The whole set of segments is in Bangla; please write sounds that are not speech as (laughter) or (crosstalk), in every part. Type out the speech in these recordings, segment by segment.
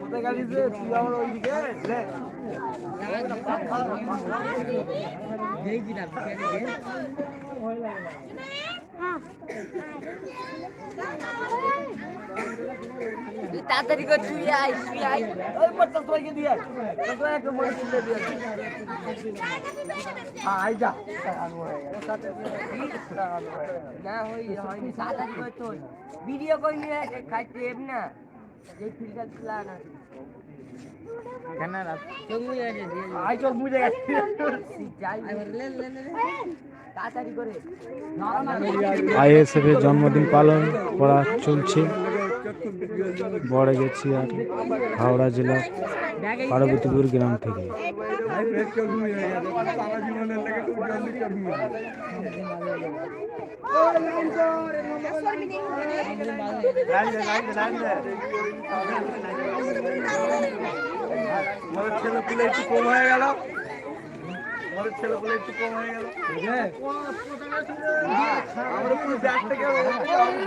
কোথায় গেছিস রে? তুই আমার ওইদিকে লে। তুই তাড়াতাড়ি করে তুই আয় তুই আয়। ওই পটল তোকে দিয়ে আয়। তোকে একটা বড়ি তুলে দিয়ে। হ্যাঁ, আই যা। আলু হয়ে গেছে। না হই হয়নি। তাড়াতাড়ি করে ভিডিও করে নিয়ে খাইতে এম না যে ফিল্টার না। চোখ মুজে গেছে আই গেছি। যাই লে লে লে আইএসএফ এর জন্মদিন পালন করা চলছে। বড় গেছি আর হাওড়া জেলার পার্বতীপুর গ্রাম থেকে। ছেলে একটু কম হয়ে গেল। আমার ছেলে পুলে একটু কম হয়ে গেল। আমার পুরো ব্যাগ থেকে আমাদের সভাপতি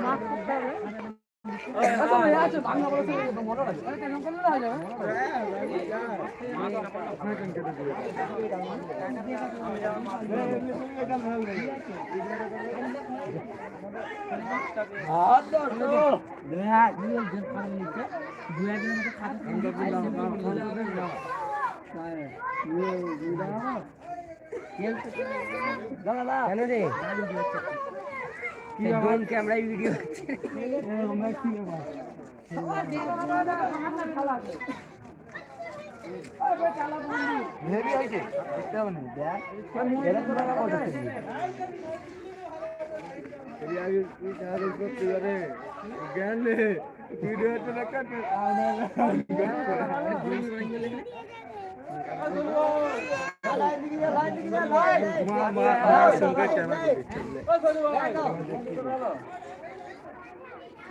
আনতে দিবি কেন রে ড্রোন ক্যামেরায় ভিডিও হচ্ছে হেভি হয়েছে দেখতে হবে না দেখ এরা তো টাকা ভিডিও ফটো তুলবো Oh, kalau.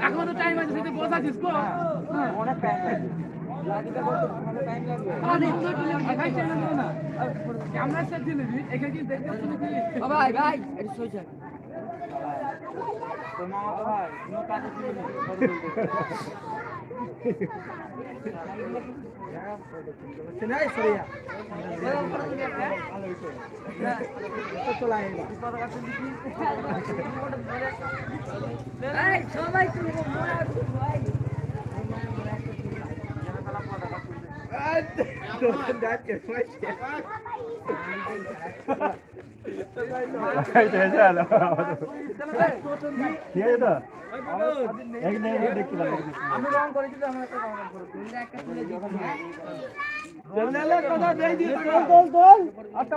এখন তো টাইম আছে বসে অনেক টাইম ভাই সরিয়া এই সবাই তুলবো মোরা ভাই আমি রং করেছি তো আমার একটা রং করেছি তোমরা একটা তুলে দিচ্ছি কথা দিয়ে দিয়ে চল চল চল আটটা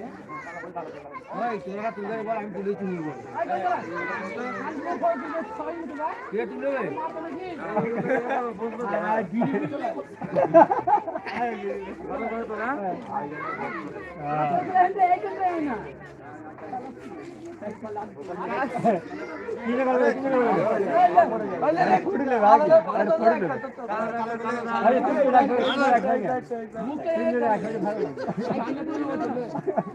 ওই তোরা তুলে বল আমি তুলে তুলে বল কে তুলে এই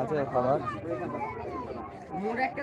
আছে খাবার। মোর একটা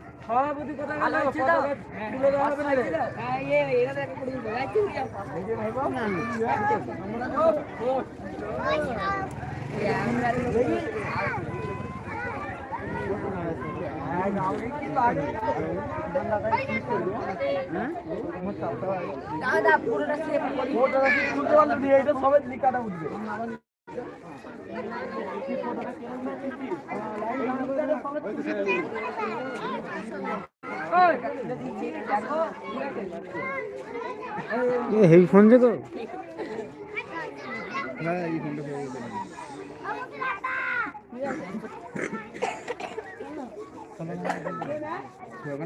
হলো এই দুজনের মাঝে দাদা পুরোটা সবাই লিকাটা উঠবে হেভি যে তো।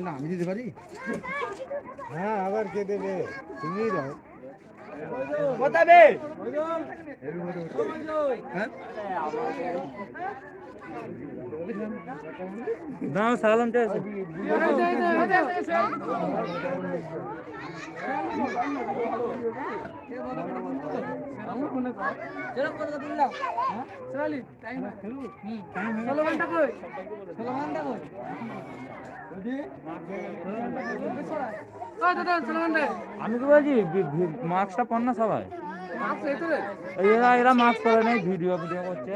আমি দিতে পারি হ্যাঁ আবার কে দেবে? তুমি দাও। কোথাবে হ্যাঁ দাও সালাম আমি তো বলছি মাস্কটা পর না সবাই। এরা এরা মাস্ক পরে নেই ভিডিও ভিডিও করছে।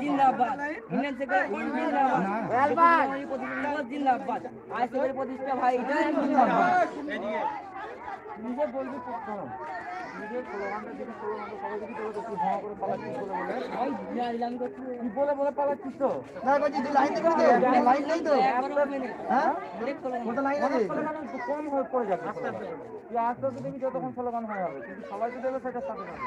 জিন্দাবাদ জিন্দাবাদ এর প্রতিষ্ঠা ভাই জয় জিন্দাবাদ সবাই যদি তোকে একটু ভাঙা করে পালাচ্ছিস বলে বলে। ভাই জানলাম তো কি বলে বলে পালাচ্ছিস তো? না বলছি তুই লাইন দেখবি তো লাইন নেই তো। হ্যাঁ? ওটা লাইন আছে। কম হয়ে পড়ে যাবে আস্তে আস্তে তুই আস্তে আস্তে দেখবি যতক্ষণ স্লোগান হয়ে যাবে। কিন্তু সবাই যদি দেবে সেটার সাথে সাথে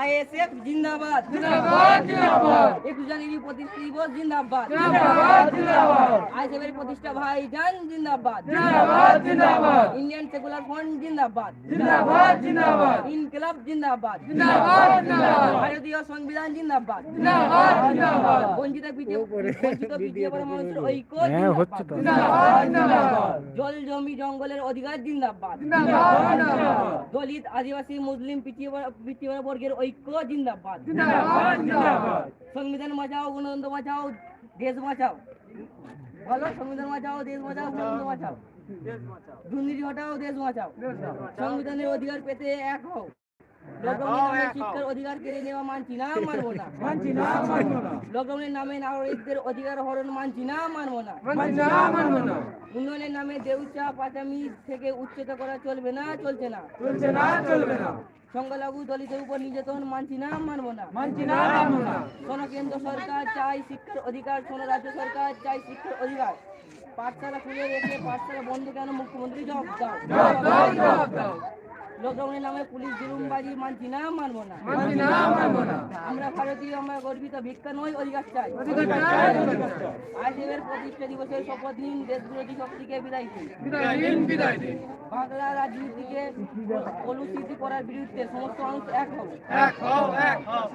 আইএসএফ জিন্দাবাদ। জিন্দাবাদ জিন্দাবাদ। 21 জানুয়ারি প্রতিষ্ঠা দিবস জিন্দাবাদ। জিন্দাবাদ জিন্দাবাদ। আইএসএফ এর প্রতিষ্ঠা ভাই জান জিন্দাবাদ। জিন্দাবাদ জিন্দাবাদ। ইন্ডিয়ান সেকুলার ফ্রন্ট জিন্দাবাদ। জিন্দাবাদ জিন্দাবাদ। ইনকিলাব জিন্দাবাদ। জিন্দাবাদ জিন্দাবাদ। ভারতীয় সংবিধান জিন্দাবাদ। জিন্দাবাদ জিন্দাবাদ। বঞ্চিত পিছিয়ে বঞ্চিত পিছিয়ে পড়া মানুষের ঐক্য হ্যাঁ হচ্ছে তো। জল জমি জঙ্গলের অধিকার জিন্দাবাদ। জিন্দাবাদ দলিত আদিবাসী মুসলিম পিছিয়ে পড়া বর্গের ঐক্য জিন্দাবাদ সংবিধান বাঁচাও গণতন্ত্র বাঁচাও দেশ বাঁচাও বলো সংবিধান বাঁচাও দেশ বাঁচাও গণতন্ত্র বাঁচাও দুর্নীতি হটাও দেশ বাঁচাও সংবিধানের অধিকার পেতে এক হও লকডাউনের শিক্ষার অধিকার কেড়ে নেওয়া মানছি না মানবো না। (laughs) মানছি না মানবো না। লকডাউনের নামে নাগরিকদের অধিকার হরণ মানছি না মানবো না। মানছি না মানবো না। উন্নয়নের নামে দেউচা পাচামি থেকে উচ্চতা করা চলবে না চলছে না। চলছে না চলবে না। সংখ্যালঘু দলিতের উপর নির্যাতন মানছি না মানবো না। মানছি না মানবো না। শোনো কেন্দ্র সরকার চাই শিক্ষার অধিকার শোনো রাজ্য সরকার চাই শিক্ষার অধিকার। পাঠশালা খুলে রেখে পাঠশালা বন্ধ কেন? মুখ্যমন্ত্রী জবাব দাও জবাব দাও। লকডাউনের নামে পুলিশ জুলুমবাজি মানছি না মানবো না। আমরা ভারতীয় আমরা গর্বিত ভিক্ষা নয় অধিকার চাই। আইসিএফের প্রতিষ্ঠা দিবসের শপথ নিন দেশ বিরোধী শক্তিকে বিদায় দিন। বাংলা রাজনীতিকে কলুষিত করার বিরুদ্ধে সমস্ত মানুষ এক হবে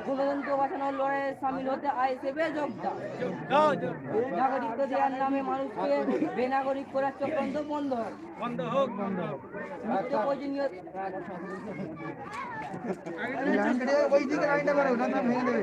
গণতন্ত্র বাঁচানোর লড়াইয়ে সামিল হতে আইসিএফে যোগ দাও। যাও যাও নাগরিকত্ব দেওয়ার নামে মানুষকে বেনাগরিক করার চক্রান্ত বন্ধ হোক। বন্ধ হোক বন্ধ হোক নিত্য প্রয়োজনীয় ওই দিকে লাইনটা করো না ভেঙে দেবে